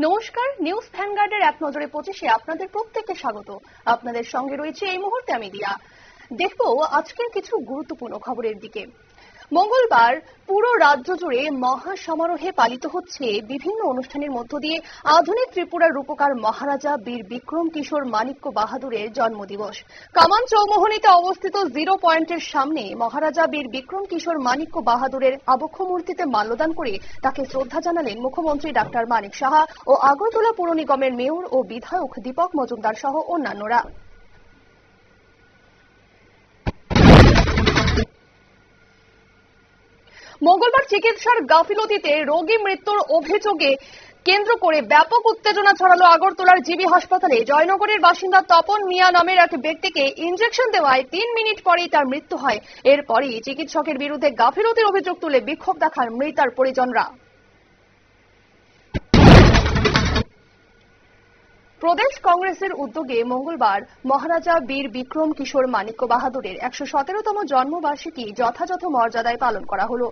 নমস্কার, নিউজ ভ্যানগার্ডের এক নজরে পঁচিশে আপনাদের প্রত্যেককে স্বাগত। আপনাদের সঙ্গে রয়েছে এই মুহূর্তে আমি দিয়া। দেখব আজকের কিছু গুরুত্বপূর্ণ খবরের দিকে। মঙ্গলবার পুরো রাজ্য জুড়ে মহা সমারোহে পালিত হচ্ছে বিভিন্ন অনুষ্ঠানের মধ্য দিয়ে আধুনিক ত্রিপুরার রূপকার মহারাজা বীর বিক্রম কিশোর মানিক্য বাহাদুরের জন্মদিবস। কামান চৌমোহনীতে অবস্থিত জিরো পয়েন্টের সামনে মহারাজা বীর বিক্রম কিশোর মানিক্য বাহাদুরের আবক্ষ মূর্তিতে মাল্যদান করে তাকে শ্রদ্ধা জানালেন মুখ্যমন্ত্রী ডাক্তার মানিক সাহা ও আগরতলা পুর নিগমের মেয়র ও বিধায়ক দীপক মজুমদার সহ অন্যান্যরা। মঙ্গলবার চিকিৎসার গাফিলতিতে রোগী মৃত্যুর অভিযোগে কেন্দ্র করে ব্যাপক উত্তেজনা ছড়ালো আগরতলার জিবি হাসপাতালে। জয়নগরের বাসিন্দা তপন মিয়া নামের এক ব্যক্তিকে ইঞ্জেকশন দেওয়ায় তিন মিনিট পরেই তার মৃত্যু হয়। এরপরই চিকিৎসকের বিরুদ্ধে গাফিলতির অভিযোগ তুলে বিক্ষোভ দেখান মৃতার পরিজনরা। প্রদেশ কংগ্রেসের উদ্যোগে মঙ্গলবার মহারাজা বীর বিক্রম কিশোর মানিক্য বাহাদুরের একশো সতেরোতম জন্মবার্ষিকী যথাযথ মর্যাদায় পালন করা হল।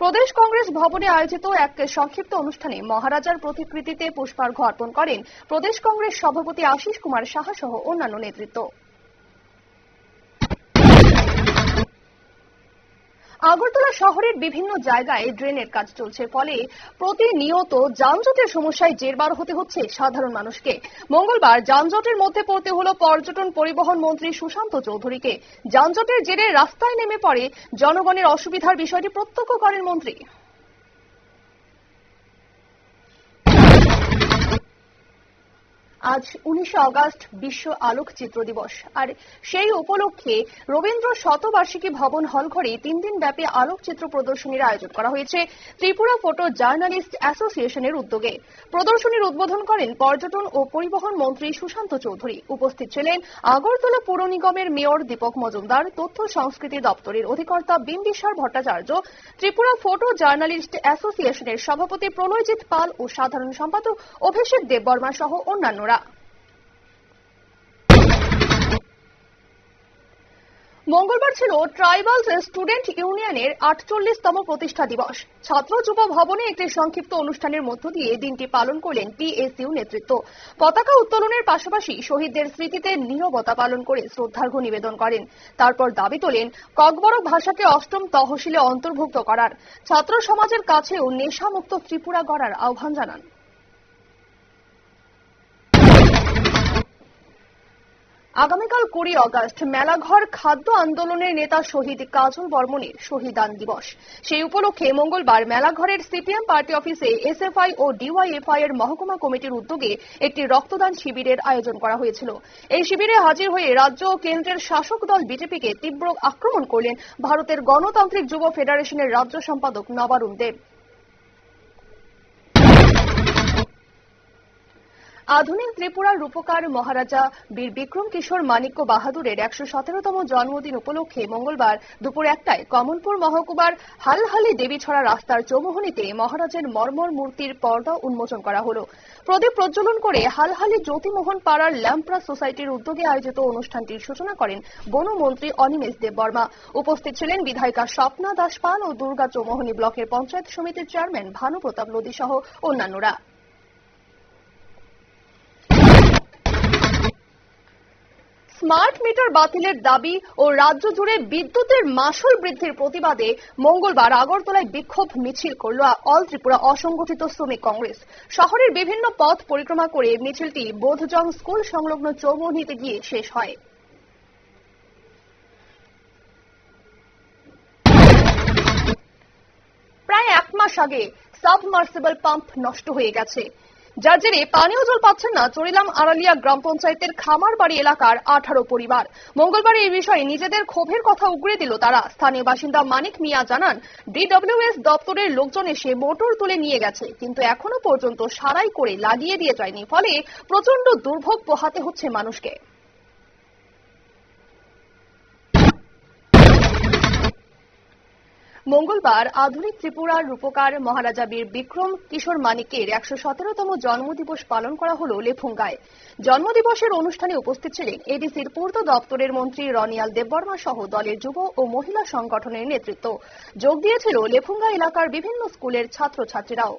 প্রদেশ কংগ্রেস ভবনে আয়োজিত এক সংক্ষিপ্ত অনুষ্ঠানে মহারাজার প্রতিকৃতিতে পুষ্পার্ঘ অর্পণ করেন প্রদেশ কংগ্রেস সভাপতি আশিস কুমার সাহা সহ অন্যান্য নেতৃত্ব। আগরতলা শহরের বিভিন্ন জায়গায় ড্রেনের কাজ চলছে, ফলে প্রতিনিয়ত যানজটের সমস্যায় জেরবার হতে হচ্ছে সাধারণ মানুষকে। মঙ্গলবার যানজটের মধ্যে পড়তে হলো পর্যটন পরিবহন মন্ত্রী সুশান্ত চৌধুরীকে। যানজটের জেরে রাস্তায় নেমে পড়ে জনগণের অসুবিধার বিষয়টি প্রত্যক্ষ করেন মন্ত্রী। আজ উনিশে অগস্ট বিশ্ব আলোকচিত্র দিবস। আর সেই উপলক্ষে রবীন্দ্র শতবার্ষিকী ভবন হলঘরে তিন দিন ব্যাপী আলোকচিত্র প্রদর্শনীর আয়োজন করা হয়েছে ত্রিপুরা ফটো জার্নালিস্ট অ্যাসোসিয়েশনের উদ্যোগে। প্রদর্শনীর উদ্বোধন করেন পর্যটন ও পরিবহন মন্ত্রী সুশান্ত চৌধুরী। উপস্থিত ছিলেন আগরতলা পৌর নিগমের মেয়র দীপক মজুমদার, তথ্য সংস্কৃতি দপ্তরের অধিকর্তা বিম্বিসার ভট্টাচার্য, ত্রিপুরা ফটো জার্নালিস্ট অ্যাসোসিয়েশনের সভাপতি প্রণয়জিৎ পাল ও সাধারণ সম্পাদক অভিষেক দেববর্মা সহ অন্যান্যরা। মঙ্গলবার ছিল ট্রাইবালস স্টুডেন্ট ইউনিয়নের আটচল্লিশতম প্রতিষ্ঠা দিবস। ছাত্র যুব ভবনে একটি সংক্ষিপ্ত অনুষ্ঠানের মধ্য দিয়ে দিনটি পালন করলেন টিএসইউ নেতৃত্ব। পতাকা উত্তোলনের পাশাপাশি শহীদদের স্মৃতিতে নীরবতা পালন করে শ্রদ্ধার্ঘ্য নিবেদন করেন। তারপর দাবি তোলেন, ককবরক ভাষাকে অষ্টম তহসিলে অন্তর্ভুক্ত করার। ছাত্র সমাজের কাছেও নেশামুক্ত ত্রিপুরা গড়ার আহ্বান জানান। আগামীকাল কুড়ি অগস্ট মেলাঘর খাদ্য আন্দোলনের নেতা শহীদ কাজল বর্মনের শহীদান দিবস। সেই উপলক্ষে মঙ্গলবার মেলাঘরের সিপিএম পার্টি অফিসে এসএফআই ও ডিওয়াইএফআই এর মহকুমা কমিটির উদ্যোগে একটি রক্তদান শিবিরের আয়োজন করা হয়েছিল। এই শিবিরে হাজির হয়ে রাজ্য ও কেন্দ্রের শাসক দল বিজেপিকে তীব্র আক্রমণ করলেন ভারতের গণতান্ত্রিক যুব ফেডারেশনের রাজ্য সম্পাদক নবারুণ দেব। আধুনিক ত্রিপুরার রূপকার মহারাজা বীর বিক্রম কিশোর মানিক্য বাহাদুরের একশো সতেরোতম জন্মদিন উপলক্ষে মঙ্গলবার দুপুর একটায় কমলপুর মহকুমার হালহালি দেবীছড়া রাস্তার চৌমোহনীতে মহারাজের মর্মর মূর্তির পর্দা উন্মোচন করা হল। প্রদীপ প্রজ্বলন করে হালহালি জ্যোতিমোহন পাড়ার ল্যাম্প্রা সোসাইটির উদ্যোগে আয়োজিত অনুষ্ঠানটির সূচনা করেন বনমন্ত্রী অনিমেষ দেববর্মা। উপস্থিত ছিলেন বিধায়িকা স্বপ্না দাস পাল ও দুর্গা চৌমোহনী ব্লকের পঞ্চায়েত সমিতির চেয়ারম্যান ভানু প্রতাপ লোদী সহ অন্যান্যরা। স্মার্ট মিটার বাতিলের দাবি ও রাজ্য জুড়ে বিদ্যুতের মাসুল বৃদ্ধির প্রতিবাদে মঙ্গলবার আগরতলায় বিক্ষোভ মিছিল করল অল ত্রিপুরা অসংগঠিত শ্রমিক কংগ্রেস। শহরের বিভিন্ন পথ পরিক্রমা করে মিছিলটি বোধজং স্কুল সংলগ্ন চৌমুহনীতে গিয়ে শেষ হয়। প্রায় এক মাস আগে সাবমার্সিবল পাম্প নষ্ট হয়ে গেছে। যার জেরে পানীয় জল পাচ্ছেন না চরিলাম আড়ালিয়া গ্রাম পঞ্চায়েতের খামারবাড়ি এলাকার আঠারো পরিবার। মঙ্গলবার এই বিষয়ে নিজেদের ক্ষোভের কথা উগড়ে দিল তারা। স্থানীয় বাসিন্দা মানিক মিয়া জানান, ডিডব্লিউএস দপ্তরের লোকজন এসে মোটর তুলে নিয়ে গেছে, কিন্তু এখনও পর্যন্ত সারাই করে লাগিয়ে দিয়ে যায়নি। ফলে প্রচণ্ড দুর্ভোগ পোহাতে হচ্ছে মানুষকে। মঙ্গলবার আধুনিক ত্রিপুরার রূপকার মহারাজা বীর বিক্রম কিশোর মানিকের একশো সতেরোতম জন্মদিবস পালন করা হল লেফুঙ্গায়। জন্মদিবসের অনুষ্ঠানে উপস্থিত ছিলেন এডিসির পূর্ত দপ্তরের মন্ত্রী রনিয়াল দেববর্মা সহ দলের যুব ও মহিলা সংগঠনের নেতৃত্ব। যোগ দিয়েছিল লেফুঙ্গা এলাকার বিভিন্ন স্কুলের ছাত্রছাত্রীরাও।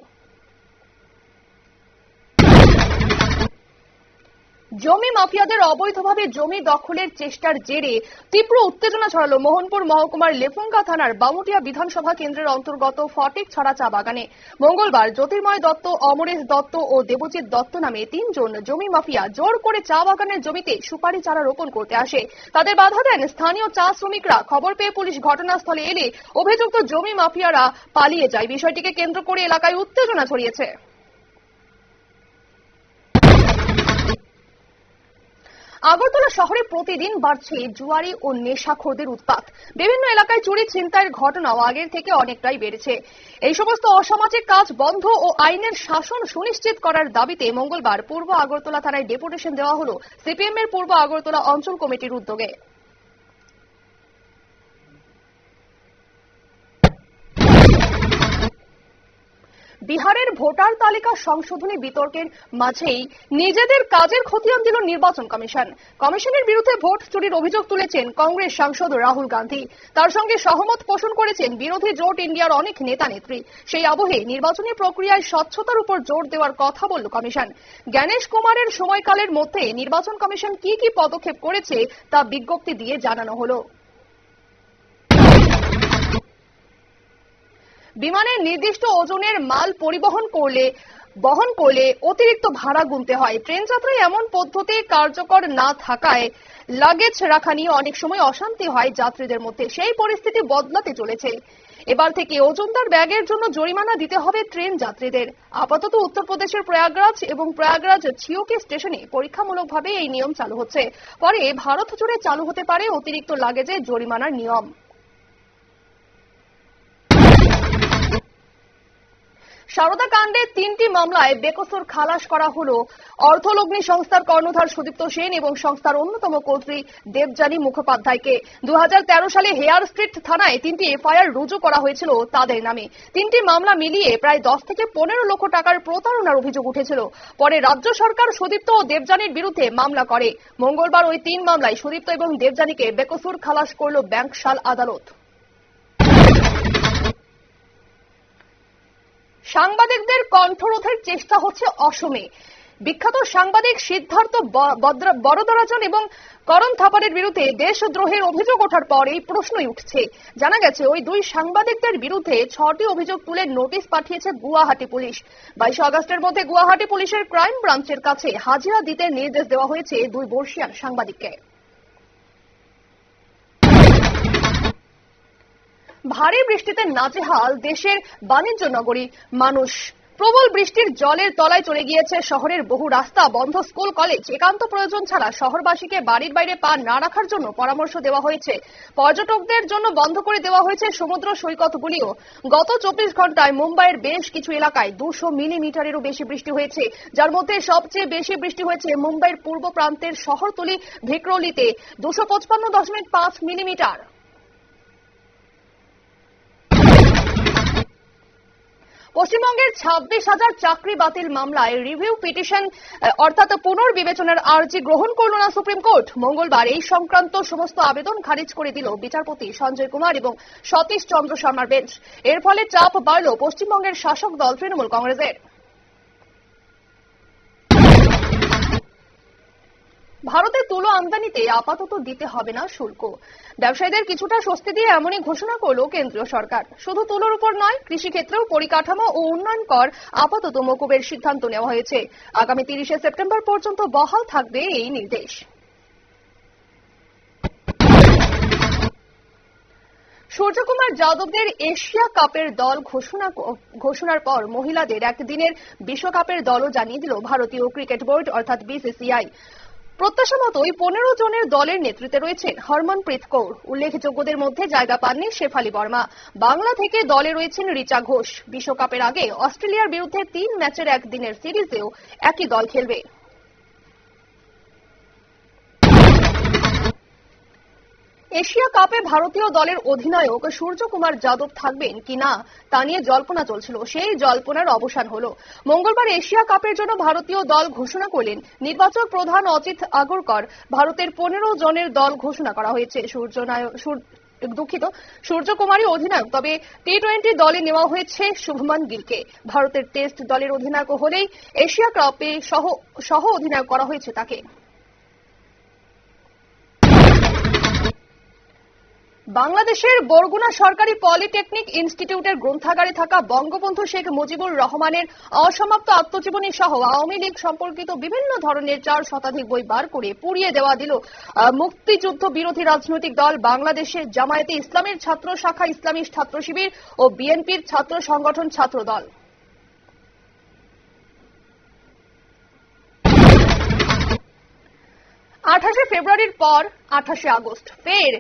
জমি মাফিয়াদের অবৈধভাবে জমি দখলের চেষ্টার জেরে তীব্র উত্তেজনা ছড়ালো মোহনপুর মহকুমার লেফুঙ্গা থানার বামুটিয়া বিধানসভা কেন্দ্রের অন্তর্গত ফটিক ছড়া চা বাগানে। মঙ্গলবার জ্যোতির্ময় দত্ত, অমরেশ দত্ত ও দেবজিৎ দত্ত নামে তিনজন জমি মাফিয়া জোর করে চা বাগানের জমিতে সুপারি চারা রোপণ করতে আসে। তাদের বাধা দেন স্থানীয় চা শ্রমিকরা। খবর পেয়ে পুলিশ ঘটনাস্থলে এলে অভিযুক্ত জমি মাফিয়ারা পালিয়ে যায়। বিষয়টিকে কেন্দ্র করে এলাকায় উত্তেজনা ছড়িয়েছে। আগরতলা শহরে প্রতিদিন বাড়ছে জুয়ারি ও নেশাখোরদের উৎপাত। বিভিন্ন এলাকায় চুরি ছিনতাইয়ের ঘটনাও আগের থেকে অনেকটাই বেড়েছে। এই সমস্ত অসামাজিক কাজ বন্ধ ও আইনের শাসন সুনিশ্চিত করার দাবিতে মঙ্গলবার পূর্ব আগরতলা থানায় ডেপুটেশন দেওয়া হল সিপিএম এর পূর্ব আগরতলা অঞ্চল কমিটির উদ্যোগে। বিহারের ভোটার তালিকা সংশোধনী বিতর্কের মাঝেই নিজেদের কাজের খতিয়ান দিল নির্বাচন কমিশন। কমিশনের বিরুদ্ধে ভোট চুরির অভিযোগ তুলেছেন কংগ্রেস সাংসদ রাহুল গান্ধী। তার সঙ্গে সহমত পোষণ করেছেন বিরোধী জোট ইন্ডিয়ার অনেক নেতা নেত্রী সেই আবহে নির্বাচনী প্রক্রিয়ায় স্বচ্ছতার উপর জোর দেওয়ার কথা বলল কমিশন। জ্ঞানেশ কুমারের সময়কালের মধ্যে নির্বাচন কমিশন কি কি পদক্ষেপ করেছে তা বিজ্ঞপ্তি দিয়ে জানানো হলো। বিমানের নির্দিষ্ট ওজনের মাল পরিবহন করলে, বহন করলে অতিরিক্ত ভাড়া গুনতে হয়। ট্রেন যাত্রায় এমন পদ্ধতি কার্যকর না থাকায় লাগেজ রাখা নিয়ে অনেক সময় অশান্তি হয় যাত্রীদের মধ্যে। সেই পরিস্থিতি বদলাতে চলেছে। এবার থেকে ওজনদার ব্যাগের জন্য জরিমানা দিতে হবে ট্রেন যাত্রীদের। আপাতত উত্তরপ্রদেশের প্রয়াগরাজ এবং প্রয়াগরাজ ছিওকে স্টেশনে পরীক্ষামূলকভাবে এই নিয়ম চালু হচ্ছে। পরে ভারত জুড়ে চালু হতে পারে অতিরিক্ত লাগেজে জরিমানার নিয়ম। সারদা কাণ্ডে তিনটি মামলায় বেকসুর খালাস করা হল। অর্থলগ্নি সংস্থার কর্ণধার সুদীপ্ত সেন এবং সংস্থার অন্যতম কর্ত্রী দেবযানী মুখোপাধ্যায়কে। দু হাজার তেরো সালে হেয়ার স্ট্রিট থানায় তিনটি এফআইআর রুজু করা হয়েছিল তাদের নামে। তিনটি মামলা মিলিয়ে প্রায় দশ থেকে পনেরো লক্ষ টাকার প্রতারণার অভিযোগ উঠেছিল। পরে রাজ্য সরকার সুদীপ্ত ও দেবযানীর বিরুদ্ধে মামলা করে। মঙ্গলবার ওই তিন মামলায় সুদীপ্ত এবং দেবযানীকে বেকসুর খালাস করল ব্যাংকশাল আদালত। সাংবাদিকদের কণ্ঠরোধের চেষ্টা হচ্ছে অসমে। বিখ্যাত সাংবাদিক সিদ্ধার্থ বড়দরাজন এবং করণ থাপারের বিরুদ্ধে দেশদ্রোহের অভিযোগ ওঠার পর এই প্রশ্নই উঠছে। জানা গেছে, ওই দুই সাংবাদিকদের বিরুদ্ধে ছটি অভিযোগ তুলে নোটিশ পাঠিয়েছে গুয়াহাটি পুলিশ। বাইশে আগস্টের মধ্যে গুয়াহাটি পুলিশের ক্রাইম ব্রাঞ্চের কাছে হাজিরা দিতে নির্দেশ দেওয়া হয়েছে দুই বর্ষিয়ান সাংবাদিককে। ভারী বৃষ্টিতে নাজেহাল দেশের বাণিজ্য নগরী মানুষ, প্রবল বৃষ্টির জলের তলায় চলে গিয়েছে শহরের বহু রাস্তা বন্ধ, স্কুল, কলেজ, একান্ত প্রয়োজন ছাড়া শহরবাসীকে বাড়ির বাইরে পা না রাখার জন্য পরামর্শ দেওয়া হয়েছে। পর্যটকদের জন্য বন্ধ করে দেওয়া হয়েছে সমুদ্র সৈকতগুলিও। গত চব্বিশ ঘন্টায় মুম্বাইয়ের বেশ কিছু এলাকায় দুশো মিলিমিটারেরও বেশি বৃষ্টি হয়েছে। যার মধ্যে সবচেয়ে বেশি বৃষ্টি হয়েছে মুম্বাইয়ের পূর্ব প্রান্তের শহরতলি ভিক্রোলিতে, দুশো পঁচপান্ন দশমিক পাঁচ মিলিমিটার। পশ্চিমবঙ্গের ছাব্বিশ হাজার চাকরি বাতিল মামলায় রিভিউ পিটিশন অর্থাৎ পুনর্বিবেচনার আর্জি গ্রহণ করল না সুপ্রিম কোর্ট। মঙ্গলবার এই সংক্রান্ত সমস্ত আবেদন খারিজ করে দিল বিচারপতি সঞ্জয় কুমার এবং সতীশ চন্দ্র শর্মার বেঞ্চ। এর ফলে চাপ বাড়ল পশ্চিমবঙ্গের শাসক দল তৃণমূল কংগ্রেসের ভারতে তুলো আমদানিতে আপাতত দিতে হবে না শুল্ক। ব্যবসায়ীদের কিছুটা স্বস্তি দিয়ে এমনই ঘোষণা করল কেন্দ্রীয় সরকার। শুধু তুলোর উপর নয়, কৃষিক্ষেত্রেও পরিকাঠামো ও উন্নয়ন কর আপাতত মকুবের সিদ্ধান্ত নেওয়া হয়েছে। আগামী তিরিশে সেপ্টেম্বর পর্যন্ত বহাল থাকবে এই নির্দেশ। সূর্যকুমার যাদবদের এশিয়া কাপের দল ঘোষণা ঘোষণার পর মহিলাদের একদিনের বিশ্বকাপের দলও জানিয়ে দিল ভারতীয় ক্রিকেট বোর্ড, অর্থাৎ বিসিসিআই। প্রত্যাশা মতোই পনেরো জনের দলের নেতৃত্বে রয়েছেন হরমনপ্রীত কৌর। উল্লেখযোগ্যদের মধ্যে জায়গা পাননি শেফালি বর্মা। বাংলা থেকে দলে রয়েছেন রিচা ঘোষ। বিশ্বকাপের আগে অস্ট্রেলিয়ার বিরুদ্ধে তিন ম্যাচের একদিনের সিরিজেও একই দল খেলবে। এশিয়া কাপে ভারতীয় দলের অধিনায়ক সূর্যকুমার যাদব থাকবেন কিনা তা নিয়ে জল্পনা চলছিল। সেই জল্পনার অবসান হলো। মঙ্গলবার এশিয়া কাপের জন্য ভারতীয় দল ঘোষণা করলেন, নির্বাচক প্রধান অজিত আগরকর ভারতের পনেরো জনের দল ঘোষণা করা হয়েছে। দুঃখিত সূর্যকুমারী অধিনায়ক, তবে টি টোয়েন্টি দলে নেওয়া হয়েছে শুভমান গিলকে। ভারতের টেস্ট দলের অধিনায়ক হলেই এশিয়া কাপে সহ সহ অধিনায়ক করা হয়েছে তাকে। বাংলাদেশের বরগুনা সরকারি পলিটেকনিক ইনস্টিটিউটের গ্রন্থাগারে থাকা বঙ্গবন্ধু শেখ মুজিবুর রহমানের অসমাপ্ত আত্মজীবনী সহ আওয়ামী লীগ সম্পর্কিত বিভিন্ন ধরনের চার শতাধিক বই বার করে পুড়িয়ে দেওয়া দিল মুক্তিযুদ্ধ বিরোধী রাজনৈতিক দল বাংলাদেশের জামায়াতে ইসলামের ছাত্র শাখা ইসলামী ছাত্র শিবির ও বিএনপির ছাত্র সংগঠন ছাত্র দল। আঠাশে ফেব্রুয়ারির পর আঠাশে আগস্ট, ফের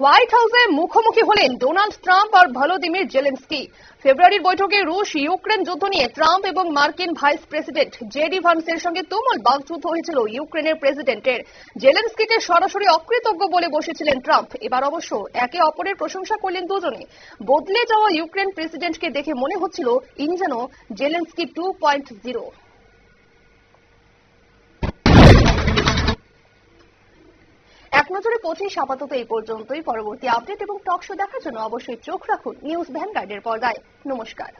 হোয়াইট হাউসে মুখোমুখি হলেন ডোনাল্ড ট্রাম্প আর ভলোদিমির জেলেন্সকি। ফেব্রুয়ারির বৈঠকে রুশ ইউক্রেন যুদ্ধ নিয়ে ট্রাম্প এবং মার্কিন ভাইস প্রেসিডেন্ট জেডি ভান্সের সঙ্গে তুমুল বাকযুদ্ধ হয়েছিল ইউক্রেনের প্রেসিডেন্টের। জেলেন্সকিকে সরাসরি অকৃতজ্ঞ বলে বসেছিলেন ট্রাম্প। এবার অবশ্য একে অপরের প্রশংসা করলেন দুজনে। বদলে যাওয়া ইউক্রেন প্রেসিডেন্টকে দেখে মনে হচ্ছিল ইনি যেন জেলেন্সকি টু পয়েন্ট জিরো এক নজরে পঁচিশ আপাতত এই পর্যন্তই। পরবর্তী আপডেট এবং টক শো দেখার জন্য অবশ্যই চোখ রাখুন। নিউজ ভ্যানগার্ডের পর্দায়। নমস্কার।